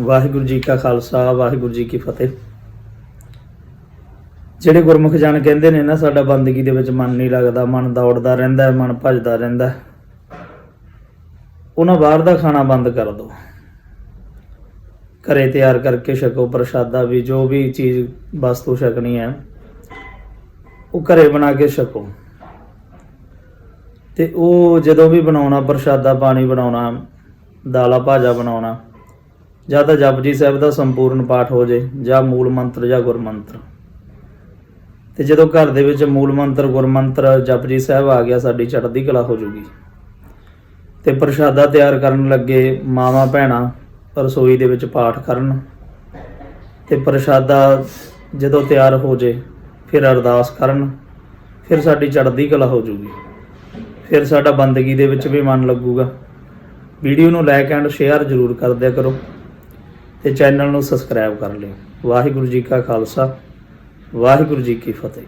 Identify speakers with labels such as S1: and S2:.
S1: ਵਾਹਿਗੁਰੂ ਜੀ ਕਾ ਖਾਲਸਾ, ਵਾਹਿਗੁਰੂ ਜੀ ਕੀ ਫਤਿਹ। ਜਿਹੜੇ ਗੁਰਮੁਖ ਜਨ ਕਹਿੰਦੇ ਨੇ ਨਾ, ਸਾਡਾ ਬੰਦਗੀ ਦੇ ਵਿੱਚ ਮਨ ਨਹੀਂ ਲੱਗਦਾ, ਮਨ ਦੌੜਦਾ ਰਹਿੰਦਾ ਮਨ ਭੱਜਦਾ ਰਹਿੰਦਾ ਉਹਨਾਂ ਬਾਹਰ ਦਾ ਖਾਣਾ ਬੰਦ ਕਰ ਦਿਓ। ਘਰੇ ਤਿਆਰ ਕਰਕੇ ਛਕੋ, ਪ੍ਰਸ਼ਾਦਾ ਵੀ, ਜੋ ਵੀ ਚੀਜ਼, ਵਸਤੂ ਛਕਣੀ ਹੈ, ਉਹ ਘਰੇ ਬਣਾ ਕੇ ਛਕੋ। ਤੇ ਉਹ ਜਦੋਂ ਵੀ ਬਣਾਉਣਾ, ਪ੍ਰਸ਼ਾਦਾ ਪਾਣੀ ਬਣਾਉਣਾ, ਦਾਲਾ ਭਾਜਾ ਬਣਾਉਣਾ ਜਾਂ ਤਾਂ ਜਪਜੀ ਸਾਹਿਬ ਦਾ ਸੰਪੂਰਨ ਪਾਠ ਹੋ ਜੇ, ਜਾਂ ਮੂਲ ਮੰਤਰ ਜਾਂ ਗੁਰਮੰਤਰ। ਤੇ ਜਦੋਂ ਘਰ ਦੇ ਵਿੱਚ ਮੂਲ ਮੰਤਰ, ਗੁਰਮੰਤਰ ਜਪਜੀ ਸਾਹਿਬ ਆ ਗਿਆ, ਸਾਡੀ ਚੜ੍ਹਦੀ ਕਲਾ ਹੋ ਜੂਗੀ। ਤੇ ਪ੍ਰਸ਼ਾਦਾ ਤਿਆਰ ਕਰਨ ਲੱਗੇ ਮਾਵਾਂ ਭੈਣਾਂ ਰਸੋਈ ਦੇ ਵਿੱਚ ਪਾਠ ਕਰਨ। ਤੇ ਪ੍ਰਸ਼ਾਦਾ ਜਦੋਂ ਤਿਆਰ ਹੋ ਜੇ, ਫਿਰ ਅਰਦਾਸ ਕਰਨ। ਫਿਰ ਸਾਡੀ ਚੜ੍ਹਦੀ ਕਲਾ ਹੋ ਜੂਗੀ। ਫਿਰ ਸਾਡਾ ਬੰਦਗੀ ਦੇ ਵਿੱਚ ਵੀ ਮਨ ਲੱਗੂਗਾ। ਵੀਡੀਓ ਨੂੰ ਲਾਈਕ ਐਂਡ ਸ਼ੇਅਰ ਜ਼ਰੂਰ ਕਰ ਦਿਆ ਕਰੋ। ਤੇ ਚੈਨਲ ਨੂੰ ਸਬਸਕ੍ਰਾਈਬ ਕਰ ਲਿਓ। ਵਾਹਿਗੁਰੂ ਜੀ ਕਾ ਖਾਲਸਾ ਵਾਹਿਗੁਰੂ ਜੀ ਕੀ ਫਤਿਹ।